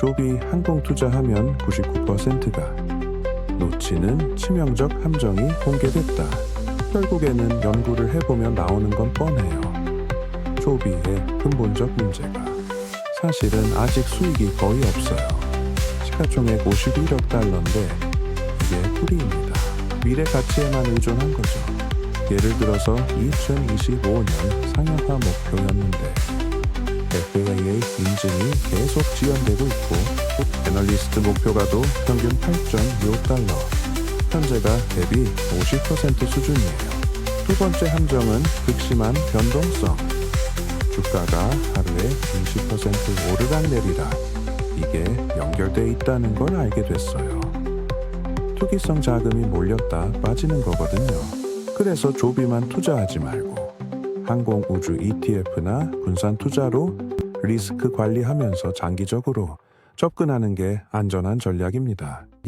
조비 항공 투자하면 99%가 놓치는 치명적 함정이 공개됐다. 결국에는 연구를 해보면 나오는 건 뻔해요. 조비의 근본적 문제가 사실은 아직 수익이 거의 없어요. 시가총액 51억 달러인데 이게 뿌리입니다. 미래 가치에만 의존한 거죠. 예를 들어서 2025년 상용화 목표였는데 FAA 인증이 계속 지연되고 있고 애널리스트 목표가도 평균 8.25달러 현재가 대비 50% 수준이에요. 두 번째 함정은 극심한 변동성 주가가 하루에 20% 오르락내리락 이게 연결돼 있다는 걸 알게 됐어요. 투기성 자금이 몰렸다 빠지는 거거든요. 그래서 조비만 투자하지 말고 항공 우주 ETF나 분산 투자로 리스크 관리하면서 장기적으로 접근하는 게 안전한 전략입니다.